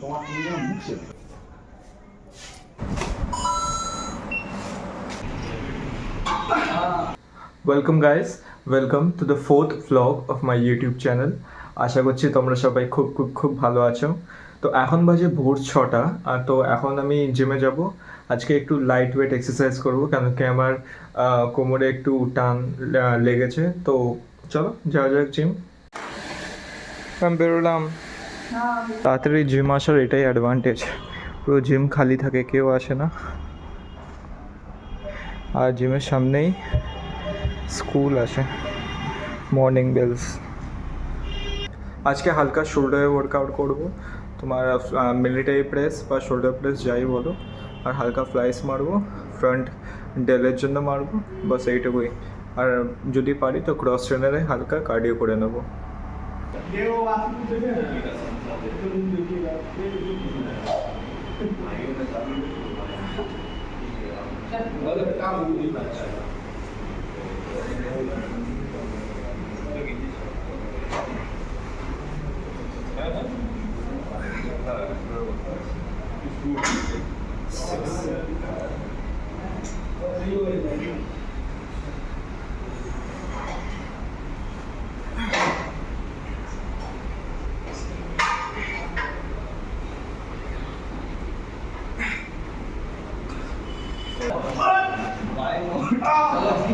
তোমার মুখ ছিল welcome guys welcome to the fourth vlog of my YouTube channel আশা করছি তোমরা সবাই খুব খুব খুব ভালো আছো। তো এখন বাজে ভোর ছটা। আর তো এখন আমি জিমে যাব। আজকে একটু লাইট ওয়েট এক্সারসাইজ করব কেন কি আমার কোমরে একটু টান লেগেছে। তো চলো, যাওয়া যাক জিম আমি বেরোলাম। তাড়াতাড়ি জিম আসার এটাই অ্যাডভান্টেজ পুরো জিম খালি থাকে কেউ আসে না আর জিমের সামনেই স্কুল আছে মর্নিং বেলস আজকে হালকা শোল্ডারে ওয়ার্কআউট করব তোমার মিলিটারি প্রেস বা শোল্ডার প্রেস যাই বলো আর হালকা ফ্লাইস মারবো ফ্রন্ট ডেলের জন্য মারবো বাস এইটুকুই আর যদি পারি তো ক্রস ট্রেনারে হালকা কার্ডিও করে নেব 给我吧。这边。这边就这个，这边就这个。还有那咱们。那个大屋里面。Thank you.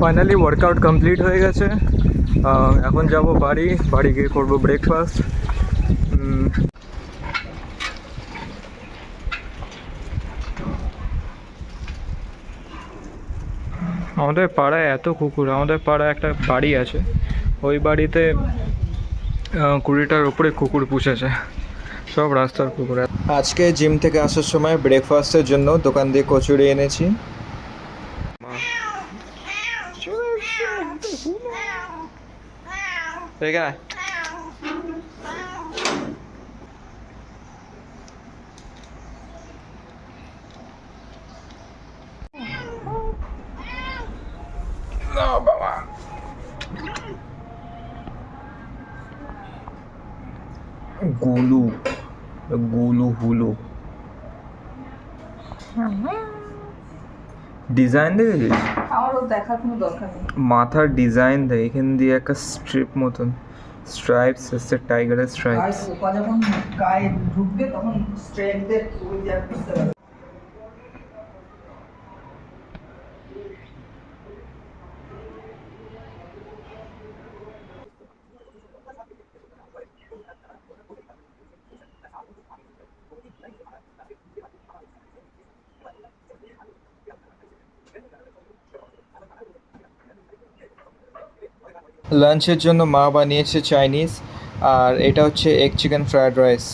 Finally workout complete হয়ে গেছে। এখন যাব বাড়ি। বাড়ি গিয়ে করব ব্রেকফাস্ট আমাদের পাড়ায় এত কুকুর, আমাদের পাড়ায় একটা বাড়ি আছে। ওই বাড়িতে কুড়িটার উপরে কুকুর পুষেছে। সব রাস্তার কুকুর। আজকে জিম থেকে আসার সময় ব্রেকফাস্টের জন্য দোকান দিয়ে কচুরি এনেছি। গুলু। গুলু হুলু। ডিজাইন দেখেছিস? আমারও দেখার কোনো দরকার নেই। মাথার ডিজাইন দেয় এখান দিয়ে একটা স্ট্রিপ মতন। স্ট্রাইপস আছে টাইগারের স্ট্রাইপস যখন গায়ে ঢুকবে তখন যে বুঝতে পারবে লাঞ্চের জন্য মা বানিয়েছে চাইনিজ আর এটা হচ্ছে egg chicken fried rice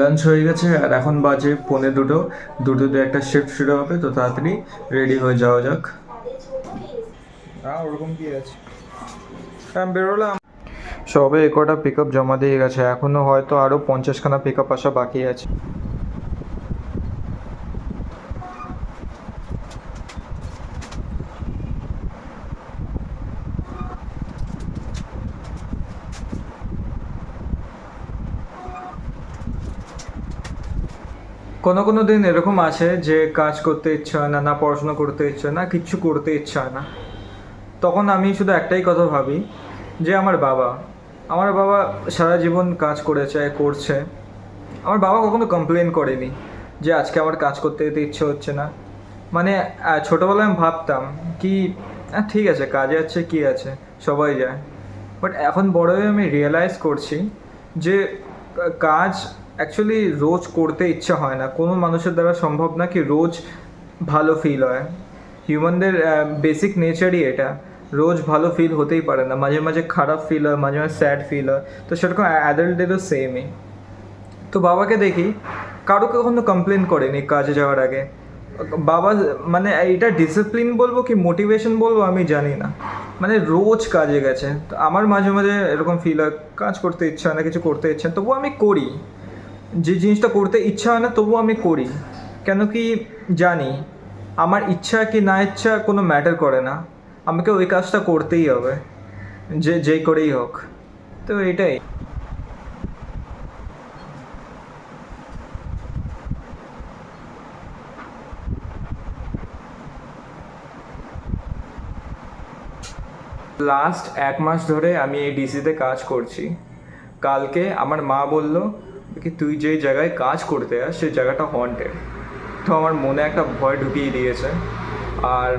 lunch হয়ে গেছে আর এখন বাজে পৌনে দুটো। দুটোতে একটা শিফট শুরু হবে তো তাড়াতাড়ি রেডি হয়ে যাওয়া যাক। হ্যাঁ ওরকম কি আছে? আমি বেরোলাম। সবে এ কটা পিক আপ জমা দিয়ে গেছে এখনও হয়তো আরও পঞ্চাশখানা পিক আপ আসা বাকি আছে। কোনো কোনো দিন এরকম আছে যে কাজ করতে ইচ্ছা হয় না না পড়াশোনা করতে ইচ্ছা না কিচ্ছু করতে ইচ্ছা হয় না। তখন আমি শুধু একটাই কথা ভাবি যে আমার বাবা আমার বাবা সারা জীবন কাজ করেছে, করছে। আমার বাবা কখনো কমপ্লেন করেনি যে আজকে আমার কাজ করতে যেতে ইচ্ছে হচ্ছে না। মানে ছোটোবেলায় আমি ভাবতাম কি ঠিক আছে, কাজে আছে, কি আছে, সবাই যায়। বাট এখন বড় হয়ে আমি রিয়েলাইজ করছি যে কাজ অ্যাকচুয়ালি রোজ করতে ইচ্ছা হয় না। কোনো মানুষের দ্বারা সম্ভব না কি রোজ ভালো ফিল হয়। হিউম্যানদের বেসিক নেচারই এটা। রোজ ভালো ফিল হতেই পারে না। মাঝে মাঝে খারাপ ফিল হয়, মাঝে মাঝে স্যাড ফিল হয়। তো সেরকম অ্যাডাল্টদেরও সেমই তো বাবাকে দেখি। কারও কখনো কমপ্লেন করেনি কাজে যাওয়ার আগে। বাবা মানে এটা ডিসিপ্লিন বলব কি মোটিভেশন বলব আমি জানি না। মানে রোজ কাজে গেছে। তো আমার মাঝে মাঝে এরকম ফিল হয়, কাজ করতে ইচ্ছা না, কিছু করতে ইচ্ছা তবুও আমি করি। যে জিনিসটা করতে ইচ্ছা হয় না তবুও আমি করি। কেন কি জানি, আমার ইচ্ছা কি না ইচ্ছা কোনো ম্যাটার করে না। আমাকে ওই কাজটা করতেই হবে, যে যেই করেই হোক। তো এটাই। লাস্ট এক মাস ধরে আমি এই ডিসিতে কাজ করছি। কালকে আমার মা বলল কি তুই যেই জায়গায় কাজ করতে আস সেই জায়গাটা হন্টেড তো আমার মনে একটা ভয় ঢুকিয়ে দিয়েছে। আর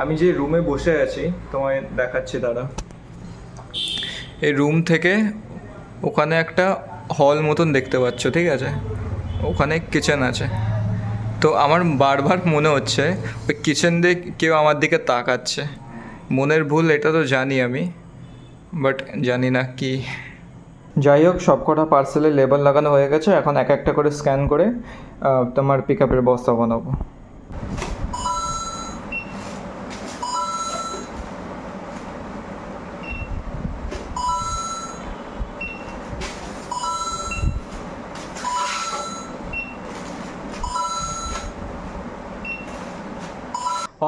আমি যে রুমে বসে আছি, তোমায় দেখাচ্ছি দাদা। এই রুম থেকে ওখানে একটা হল মতন দেখতে পাচ্ছ, ঠিক আছে? ওখানে কিচেন আছে। তো আমার বারবার মনে হচ্ছে, ওই কিচেন দিয়ে কেউ আমার দিকে তাকাচ্ছে। মনের ভুল, এটা তো জানি আমি বাট জানি না কি। যাই হোক সব কটা পার্সেলে লেবেল লাগানো হয়ে গেছে। এখন এক একটা করে স্ক্যান করে তোমার পিক আপের বস্তা বানাবো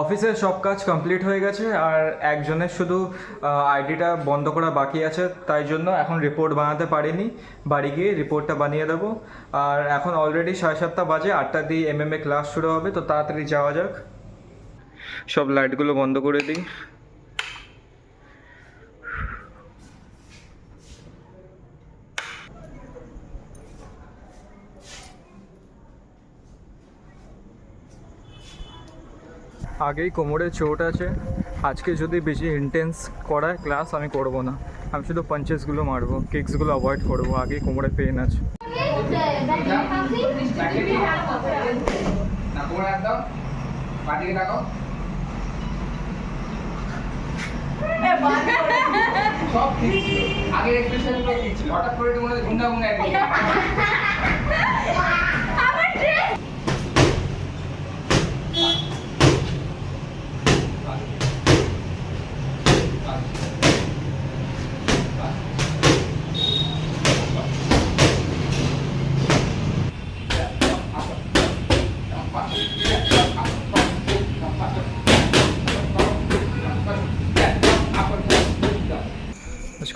অফিসের সব কাজ কমপ্লিট হয়ে গেছে আর একজনের শুধু আইডিটা বন্ধ করা বাকি আছে, তাই জন্য এখন রিপোর্ট বানাতে পারিনি। বাড়ি গিয়ে রিপোর্টটা বানিয়ে দেবো। আর এখন অলরেডি সাড়ে সাতটা বাজে, আটটা দিয়ে এম এম এ ক্লাস শুরু হবে, তো তাড়াতাড়ি যাওয়া যাক। সব লাইটগুলো বন্ধ করে দিই। আগেই কোমরে চোট আছে। আজকে যদি বেশি ইন্টেন্স করায় ক্লাস আমি করব না। আমি শুধু পাঞ্চেসগুলো মারবো কিক্সগুলো অ্যাভয়েড করব আগেই কোমরে পেন আছে। না কোমর একদম পাটিকে ডাকো সব ঠিক ছিল আগের এক্সপ্রেশনগুলো ঠিক ছিল হঠাৎ করে মনে হচ্ছে গুন্ডা গুন্ডা একদম আজকে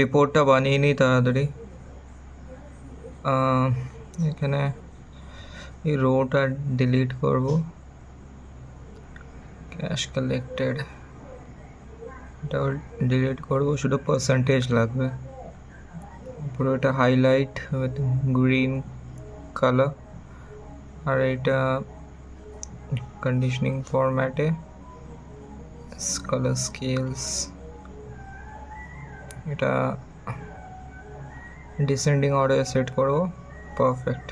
রিপোর্টটা বানিয়ে নিই তাড়াতাড়ি। এখানে এই রোটা ডিলিট করব। ক্যাশ কালেক্টেড এটাও ডিলিট করব, শুধু পার্সেন্টেজ লাগবে। পুরো এটা হাইলাইট উইথ গ্রিন কালার আর এটা কন্ডিশনিং ফরম্যাটে কালার স্কেলস এটা ডিসেন্ডিং অর্ডারে সেট করব। পারফেক্ট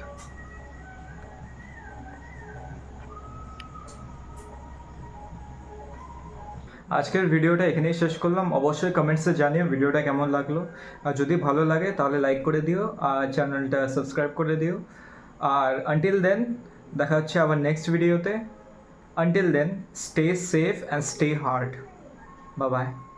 আজকের ভিডিওটা এখানেই শেষ করলাম। অবশ্যই কমেন্টসে জানিও ভিডিওটা কেমন লাগল। আর যদি ভালো লাগে, তাহলে লাইক করে দিও আর চ্যানেলটা সাবস্ক্রাইব করে দিও। আর আনটিল দেন দেখা হচ্ছে আবার নেক্সট ভিডিওতে until then stay safe and stay hard 拜拜。